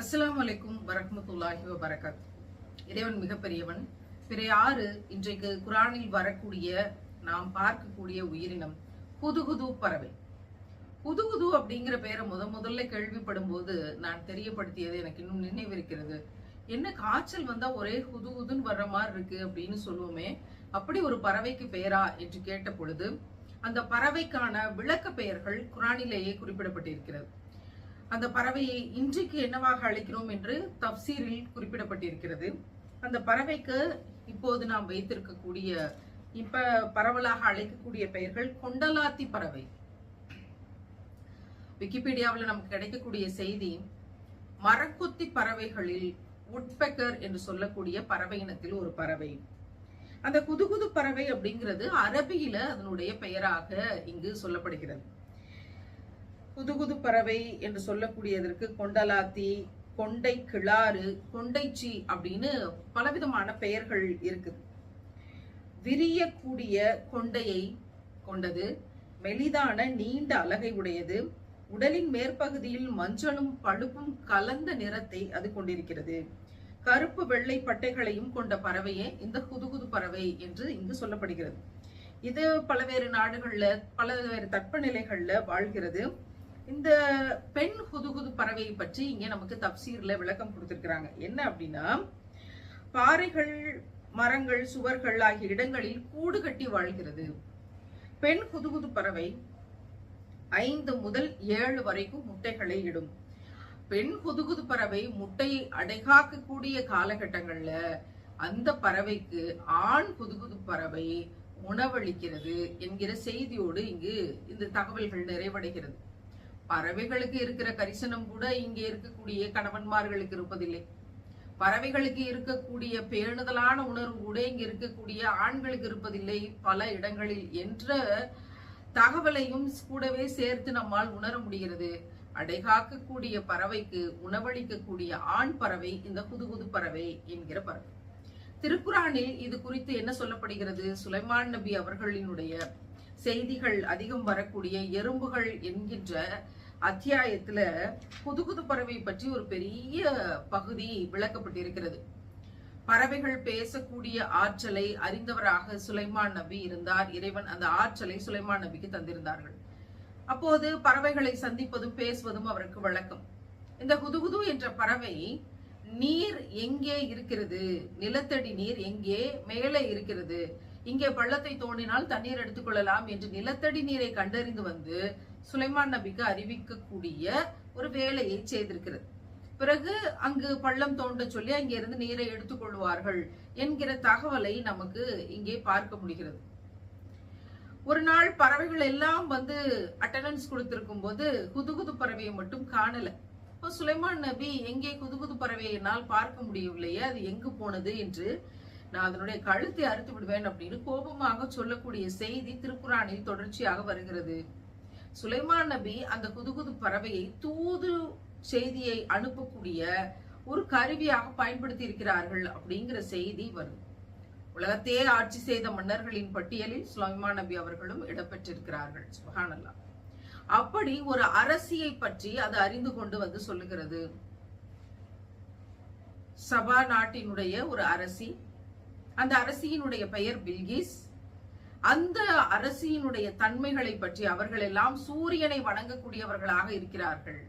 அஸ்லாம் வலைக்கும் வரஹ்மத்துல்லாஹி வரகத் இறைவன் மிகப்பெரியவன். பிற யாரு இன்றைக்கு குரானில் வரக்கூடிய நாம் பார்க்கக்கூடிய உயிரினம் குதுகுது பறவை. குதுகுது அப்படிங்கிற பெயரை முத முதல்ல கேள்விப்படும் போது நான் தெரியப்படுத்தியது எனக்கு இன்னும் நினைவிருக்கிறது. என்ன காய்ச்சல் வந்தா ஒரே குதுகுதுன்னு வர்ற மாதிரி இருக்கு அப்படின்னு சொல்லுவோமே. அப்படி ஒரு பறவைக்கு பெயரா என்று கேட்ட பொழுது அந்த பறவைக்கான விளக்க பெயர்கள் குரானிலேயே குறிப்பிடப்பட்டிருக்கிறது. அந்த பறவையை இன்றைக்கு என்னவாக அழைக்கிறோம் என்று தப்சீரில் குறிப்பிடப்பட்டிருக்கிறது. அந்த பறவைக்கு இப்போது நாம் வைத்திருக்கக்கூடிய இப்ப பரவலாக அழைக்கக்கூடிய பெயர்கள் கொண்டலாத்தி பறவை. விக்கிபீடியாவில் நமக்கு கிடைக்கக்கூடிய செய்தி மரக்குத்தி பறவைகளில் உட்பெக்கர் என்று சொல்லக்கூடிய பறவை இனத்தில் ஒரு பறவை. அந்த குதுகுது பறவை அப்படிங்கிறது அரபியில அதனுடைய பெயராக இங்கு சொல்லப்படுகிறது. குதுகுது பறவை என்று சொல்லக்கூடியதற்கு கொண்டலாத்தி கொண்டை கிளாறு கொண்டைச்சி அப்படின்னு பலவிதமான பெயர்கள் இருக்குது. விரியக்கூடிய கொண்டையை கொண்டது மெலிதான நீண்ட அலகை உடையது உடலின் மேற்பகுதியில் மஞ்சளும் பழுப்பும் கலந்த நிறத்தை அது கொண்டிருக்கிறது. கருப்பு வெள்ளை பட்டைகளையும் கொண்ட பறவையே இந்த குதுகுது பறவை என்று இங்கு சொல்லப்படுகிறது. இது பலவேறு நாடுகள்ல பலவேறு தட்பநிலைகள்ல வாழ்கிறது. இந்த பெண் ஹுதுகுது பறவையை பற்றி இங்க நமக்கு தப்சீர்ல விளக்கம் கொடுத்திருக்கிறாங்க. என்ன அப்படின்னா பாறைகள் மரங்கள் சுவர்கள் ஆகிய இடங்களில் கூடு கட்டி வாழ்கிறது. பெண் ஹுதுகுது பறவை ஐந்து முதல் ஏழு வரைக்கும் முட்டைகளை இடும். பெண் ஹுதுகுது பறவை முட்டையை அடைகாக்கக்கூடிய காலகட்டங்கள்ல அந்த பறவைக்கு ஆண் புதுகுது பறவை உணவளிக்கிறது என்கிற செய்தியோடு இங்கு இந்த தகவல்கள் நிறைவடைகிறது. பறவைகளுக்கு இருக்கிற கரிசனம் கூட இங்கே இருக்கக்கூடிய கணவன்மார்களுக்கு இருப்பதில்லை. பறவைகளுக்கு இருக்கக்கூடிய பேணுதலான உணர்வு கூட இங்க இருக்கக்கூடிய ஆண்களுக்கு இருப்பதில்லை. பல இடங்களில் என்ற தகவலையும் கூடவே சேர்த்து நம்மால் உணர முடிகிறது. அடைகாக்கக்கூடிய பறவைக்கு உணவளிக்கக்கூடிய ஆண் பறவை இந்த புதுகுது பறவை என்கிற பறவை. திருக்குறானில் இது குறித்து என்ன சொல்லப்படுகிறது? சுலைமான் நபி அவர்களினுடைய செய்திகள் அதிகம் வரக்கூடிய எறும்புகள் என்கின்ற அத்தியாயத்துல குதுகுது பறவை பற்றி ஒரு பெரிய பகுதி விளக்கப்பட்டிருக்கிறது. பறவைகள் பேசக்கூடிய ஆற்றலை அறிந்தவராக சுலைமான் நபி இருந்தார். இறைவன் அந்த ஆற்றலை சுலைமான் நபிக்கு தந்திருந்தார்கள். அப்போது பறவைகளை சந்திப்பதும் பேசுவதும் அவருக்கு வழக்கம். இந்த குதுகுது என்ற பறவை நீர் எங்கே இருக்கிறது? நிலத்தடி நீர் எங்கே? மேலே இருக்கிறது. இங்கே பள்ளத்தை தோண்டினால் தண்ணீர் எடுத்துக்கொள்ளலாம் என்று நிலத்தடி நீரை கண்டறிந்து வந்து சுலைமான் நபிக்கு அறிவிக்கக்கூடிய ஒரு வேலையை செய்திருக்கிறது. பிறகு அங்கு பள்ளம் தோண்ட சொல்லி அங்கிருந்து நீரை எடுத்துக்கொள்வார்கள் என்கிற தகவலை நமக்கு இங்கே பார்க்க முடிகிறது. ஒரு நாள் பறவைகள் எல்லாம் வந்து அட்டண்டன்ஸ் கொடுத்திருக்கும் போது குதுகுது பறவையை மட்டும் காணல. இப்போ சுலைமான் நபி எங்கே குதுகுது பறவையை என்னால் பார்க்க முடியவில்லையே அது எங்கு போனது என்று நான் அதனுடைய கழுத்தை அறுத்து விடுவேன் அப்படின்னு கோபமாக சொல்லக்கூடிய செய்தி திருக்குறானில் தொடர்ச்சியாக வருகிறது. சுலைமான் நபி அந்த குதுகுது பறவையை தூது செய்தியை அனுப்பக்கூடிய ஒரு கருவியாக பயன்படுத்தி இருக்கிறார்கள் அப்படிங்கிற செய்தி வருது. உலகத்தையே ஆட்சி செய்த மன்னர்களின் பட்டியலில் சுலைமான் நபி அவர்களும் இடம்பெற்றிருக்கிறார்கள். சுபஹானல்லா அப்படி ஒரு அரசியை பற்றி அது அறிந்து கொண்டு வந்து சொல்லுகிறது. சபா நாட்டினுடைய ஒரு அரசி. அந்த அரசியினுடைய பெயர் பில்கிஸ். அந்த அரசியினுடைய தன்மைகளை பற்றி அவர்கள் எல்லாம் சூரியனை வணங்கக்கூடியவர்களாக இருக்கிறார்கள்.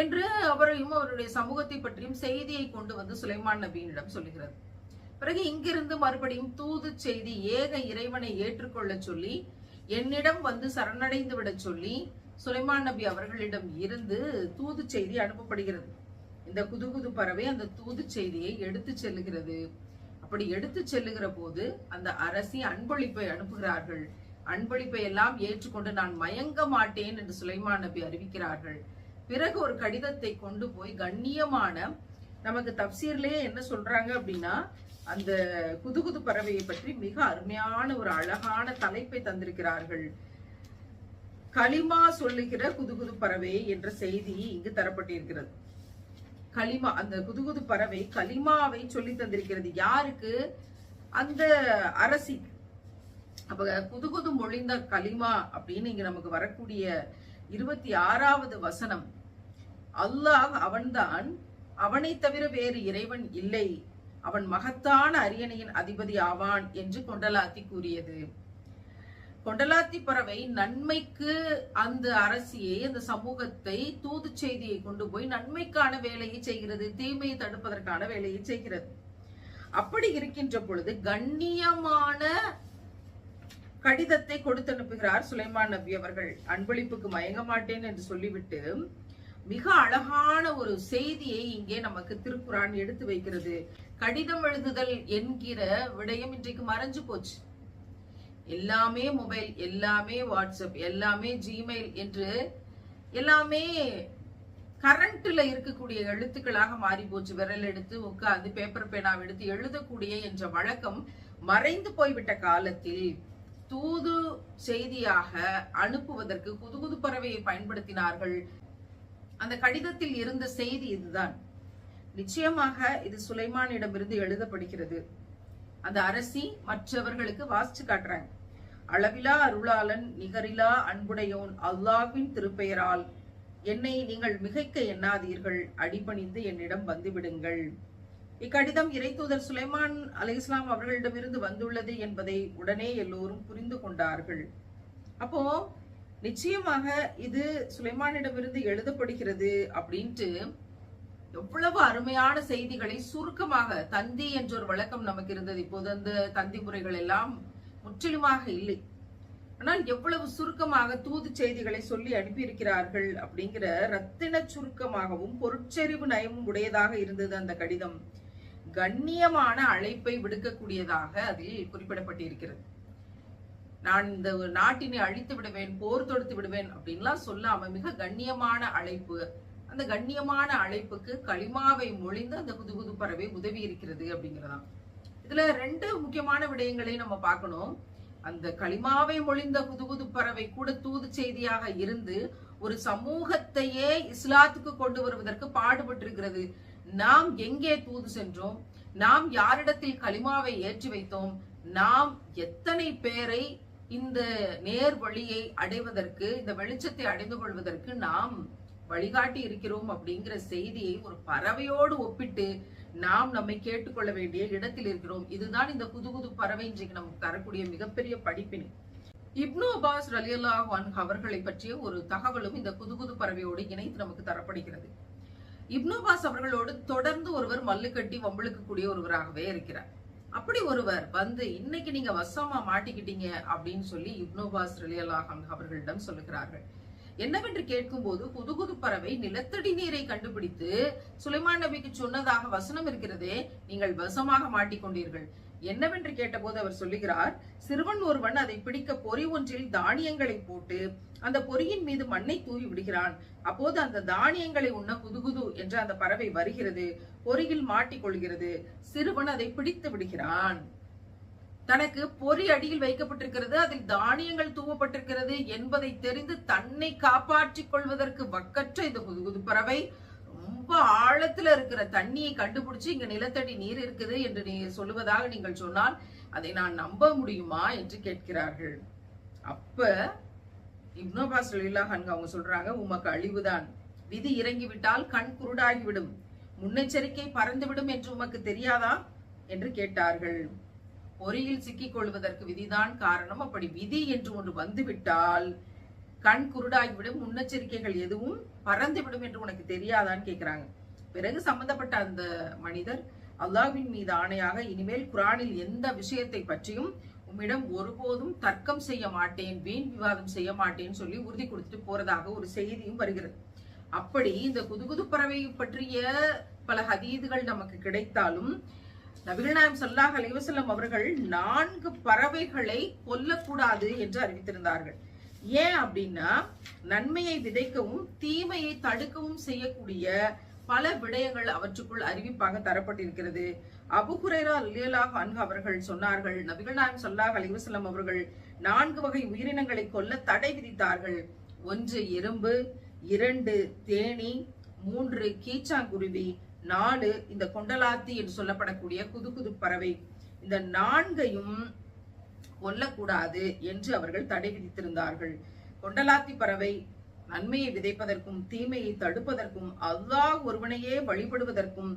என்று அவரையும் அவருடைய சமூகத்தை பற்றியும் செய்தியை கொண்டு வந்து சுலைமான் நபியினிடம் சொல்லுகிறது. பிறகு இங்கிருந்து மறுபடியும் தூது செய்தி ஏக இறைவனை ஏற்றுக்கொள்ள சொல்லி என்னிடம் வந்து சரணடைந்து விட சொல்லி சுலைமான் நபி அவர்களிடம் இருந்து தூது செய்தி அனுப்பப்படுகிறது. இந்த குதுகுது பறவை அந்த தூது செய்தியை எடுத்து செல்லுகிறது. அப்படி எடுத்து செல்லுகிற போது அந்த அரசி அன்பளிப்பை அனுப்புகிறார்கள். அன்பளிப்பை எல்லாம் ஏற்றுக்கொண்டு நான் மயங்க மாட்டேன் என்று சுலைமான் நபி அறிவிக்கிறார்கள். பிறகு ஒரு கடிதத்தை கொண்டு போய் கண்ணியமான நமக்கு தப்சீர்லயே என்ன சொல்றாங்க அப்படின்னா அந்த குதுகுது பறவையை பற்றி மிக அருமையான ஒரு அழகான தலைப்பை தந்திருக்கிறார்கள். களிமா சொல்லுகிற குதுகுது பறவை என்ற செய்தி இங்கு தரப்பட்டிருக்கிறது. களிமா அந்த குதுகுது பறவை களிமாவை சொல்லி தந்திருக்கிறது. யாருக்கு? அந்த அரசி. அப்ப குதுகுது மொழிந்த களிமா அப்படின்னு இங்க நமக்கு வரக்கூடிய இருபத்தி ஆறாவது வசனம். அல்லாஹ் அவன்தான் அவனை தவிர வேறு இறைவன் இல்லை. அவன் மகத்தான அரியணையின் அதிபதி ஆவான் என்று கொண்டலாத்தி கூறியது. கொண்டலாத்தி பறவை நன்மைக்கு அந்த அரசியை அந்த சமூகத்தை தூது செய்தியை கொண்டு போய் நன்மைக்கான வேலையை செய்கிறது தீமையை தடுப்பதற்கான வேலையை செய்கிறது. அப்படி இருக்கின்ற பொழுது கண்ணியமான கடிதத்தை கொடுத்து அனுப்புகிறார் சுலைமான் நபி அவர்கள். அன்பளிப்புக்கு மயங்க மாட்டேன் என்று சொல்லிவிட்டு மிக அழகான ஒரு செய்தியை இங்கே நமக்கு திருக்குறான் எடுத்து வைக்கிறது. கடிதம் எழுதுதல் என்கிற விடயம் இன்றைக்கு மறைஞ்சு போச்சு. எல்லாமே மொபைல் எல்லாமே வாட்ஸ்அப் எல்லாமே ஜிமெயில் என்று எல்லாமே கரண்ட்ல இருக்கக்கூடிய எழுத்துக்களாக மாறி போச்சு. விரல் எடுத்து உட்கார்ந்து பேப்பர் பேனா எடுத்து எழுதக்கூடிய என்ற வழக்கம் மறைந்து போய்விட்ட காலத்தில் தூது செய்தியாக அனுப்புவதற்கு குதுகுது பறவையை பயன்படுத்தினார்கள். அந்த கடிதத்தில் இருந்த செய்தி இதுதான். நிச்சயமாக இது சுலைமானிடமிருந்து எழுதப்படுகிறது. அந்த அரசி மற்றவர்களுக்கு வாசிச்சு காட்டுறாங்க. அளவிலா அருளாளன் நிகரிலா அன்புடையோன் அல்லாஹ்வின் திருப்பெயரால் என்னை நீங்கள் மிகைக்க எண்ணாதீர்கள் அடிபணிந்து என்னிடம் வந்துவிடுங்கள். இக்கடிதம் இறைத்தூதர் சுலைமான் அலை இஸ்லாம் அவர்களிடமிருந்து வந்துள்ளது என்பதை உடனே எல்லோரும் புரிந்து கொண்டார்கள். அப்போ நிச்சயமாக இது சுலைமானிடமிருந்து எழுதப்படுகிறது அப்படின்ட்டு எவ்வளவு அருமையான செய்திகளை சுருக்கமாக தந்தி என்ற ஒரு வழக்கம் நமக்கு இருந்தது. இப்போது அந்த தந்தி முறைகள் எல்லாம் முற்றிலுமாக இல்லை. ஆனால் எவ்வளவு சுருக்கமாக தூது செய்திகளை சொல்லி அனுப்பியிருக்கிறார்கள் அப்படிங்கிற ரத்தின சுருக்கமாகவும் பொருட்செறிவு நயமும் உடையதாக இருந்தது அந்த கடிதம். கண்ணியமான அழைப்பை விடுக்கக்கூடியதாக அதில் குறிப்பிடப்பட்டிருக்கிறது. நான் இந்த நாட்டினை அழித்து விடுவேன் போர் தொடுத்து விடுவேன் அப்படின்லாம் சொல்லாம மிக கண்ணியமான அழைப்பு. அந்த கண்ணியமான அழைப்புக்கு களிமாவை மொழிந்து அந்த புது புது பறவை உதவி இருக்கிறது அப்படிங்கிறதாம் இதுல ரெண்டு முக்கியமான விடயங்களை நம்ம பார்க்கணும். அந்த களிமாவை மொழிந்த புது புது பறவை கூட தூது செய்தியாக இருந்து ஒரு சமூகத்தையே இஸ்லாத்துக்கு கொண்டு வருவதற்கு பாடுபட்டிருக்கிறது. நாம் எங்கே தூது சென்றோம்? நாம் யாரிடத்தில் களிமாவை ஏற்றி வைத்தோம்? நாம் எத்தனை பேரை இந்த நேர் வழியை அடைவதற்கு இந்த வெளிச்சத்தை அடைந்து கொள்வதற்கு நாம் வழிகாட்டி இருக்கிறோம் அப்படிங்கிற செய்தியை ஒரு பறவையோடு ஒப்பிட்டு நாம் நம்மை கேட்டுக்கொள்ள வேண்டிய இடத்தில் இருக்கிறோம். இதுதான் இந்த புது புது பறவை இன்றைக்கு நமக்கு தரக்கூடிய மிகப்பெரிய படிப்பினை. இப்னு அபாஸ் ரலியல்லா அவர்களை பற்றிய ஒரு தகவலும் இந்த புது புது பறவையோடு இணைத்து நமக்கு தரப்படுகிறது. இப்னு அபாஸ் அவர்களோடு தொடர்ந்து ஒருவர் மல்லு கட்டி வம்பிழுக்க கூடிய ஒருவராகவே இருக்கிறார். அப்படி ஒருவர் வந்து இன்னைக்கு நீங்க வசமா மாட்டிக்கிட்டீங்க அப்படின்னு சொல்லி இப்னு அப்பாஸ் ரலியல்லாஹு அவர்களிடம் சொல்லுகிறார்கள். என்னவென்று கேட்கும்போது புது பறவை நிலத்தடி நீரை கண்டுபிடித்து சுலைமான் நபிக்கு சொன்னதாக வசனம் இருக்கிறதே நீங்கள் வசமாக மாட்டிக்கொண்டீர்கள். என்னவென்று கேட்டபோது அவர் சொல்லுகிறார் சிறுவன் ஒருவன் அதை பிடிக்க பொறி ஒன்றில் தானியங்களை போட்டு அந்த பொறியின் மீது மண்ணை தூவி விடுகிறான். அப்போது அந்த தானியங்களை உண்ண குதுகுது என்று அந்த பறவை வருகிறது பொறியில் மாட்டிக்கொள்கிறது. சிறுவன் அதை பிடித்து விடுகிறான். தனக்கு பொறி அடியில் வைக்கப்பட்டிருக்கிறது அதில் தானியங்கள் தூவப்பட்டிருக்கிறது என்பதை தெரிந்து தன்னை காப்பாற்றிக் கொள்வதற்கு வக்கற்ற இந்த குதுகுது பறவை ரொம்ப ஆழத்துல இருக்கிற தண்ணியை கண்டுபிடிச்சு இங்க நிலத்தடி நீர் இருக்குது என்று நீ சொல்லுவதாக நீங்கள் சொன்னால் அதை நான் நம்ப முடியுமா என்று கேட்கிறார்கள். அப்ப இப்னோபாஸ் அங்க அவங்க சொல்றாங்க உமக்கு அழிவுதான். விதி இறங்கிவிட்டால் கண் குருடாகிவிடும். முன்னெச்சரிக்கை பறந்துவிடும் என்று உமக்கு தெரியாதா? என்று கேட்டார்கள். பொறியில் சிக்கிக் கொள்வதற்கு விதிதான் காரணம். அப்படி விதி என்று ஒன்று வந்துவிட்டால் கண் குருடாகிவிடும் முன்னெச்சரிக்கைகள் எதுவும் பறந்துவிடும் என்று உனக்கு தெரியாதான்னு கேக்குறாங்க. பிறகு சம்பந்தப்பட்ட அந்த மனிதர் அல்லாவின் மீது ஆணையாக இனிமேல் குரானில் எந்த விஷயத்தை பற்றியும் உம்மிடம் ஒருபோதும் தர்க்கம் செய்ய மாட்டேன் வீண் விவாதம் செய்ய மாட்டேன்னு சொல்லி உறுதி கொடுத்துட்டு போறதாக ஒரு செய்தியும் வருகிறது. அப்படி இந்த குதுகுது பறவை பற்றிய பல ஹதீதுகள் நமக்கு கிடைத்தாலும் நபிகள் நாயம் சல்லாஹ் அலைவசல்லம் அவர்கள் நான்கு பறவைகளை கொல்லக்கூடாது என்று அறிவித்திருந்தார்கள். ஏன் அப்படின்னா நன்மையை விதைக்கவும் தீமையை தடுக்கவும் செய்யக்கூடிய பல விடயங்கள் அவற்றுக்குள் அறிவிப்பாக தரப்பட்டிருக்கிறது. அபுகுரேரா லியலாஹ் அன்ஹு அவர்கள் சொன்னார்கள் நபிகள் நாயம் சல்லாஹ் அலைவசல்லம் அவர்கள் நான்கு வகை உயிரினங்களை கொல்ல தடை விதித்தார்கள். ஒன்று எறும்பு இரண்டு தேனி மூன்று கீச்சாங்குருவி நாலு இந்த கொண்டலாத்தி என்று சொல்லப்படக்கூடிய குது குது பறவை இந்த நான்கையும் கொல்லக்கூடாது என்று அவர்கள் தடை விதித்திருந்தார்கள். கொண்டலாத்தி பறவை நன்மையை விதைப்பதற்கும் தீமையை தடுப்பதற்கும் அல்லாஹ் ஒருவனையே வழிபடுவதற்கும்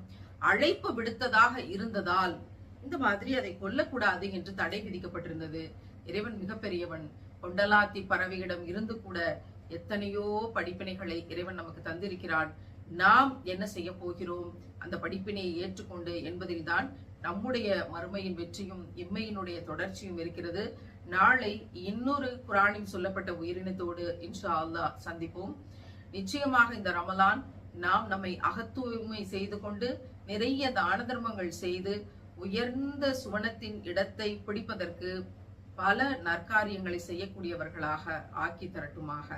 அழைப்பு விடுத்ததாக இருந்ததால் இந்த மாதிரி அதை கொல்லக்கூடாது என்று தடை விதிக்கப்பட்டிருந்தது. இறைவன் மிகப்பெரியவன். கொண்டலாத்தி பறவையிடம் இருந்து கூட எத்தனையோ படிப்பினைகளை இறைவன் நமக்கு தந்திருக்கிறான். நாம் என்ன செய்ய போகிறோம்? அந்த படிப்பினை ஏற்றுக்கொண்டு என்பதில்தான் நம்முடைய மறுமையின் வெற்றியும் இம்மையினுடைய தொடர்ச்சியும் இருக்கிறது. நாளை இன்னொரு குரானில் சொல்லப்பட்ட உயிரினத்தோடு இன்ஷா அல்லா சந்திப்போம். நிச்சயமாக இந்த ரமலான் நாம் நம்மை அகத்தூய்மை செய்து கொண்டு நிறைய தான தர்மங்கள் செய்து உயர்ந்த சுவனத்தின் இடத்தை பிடிப்பதற்கு பல நற்காரியங்களை செய்யக்கூடியவர்களாக ஆக்கி தரட்டுமாக.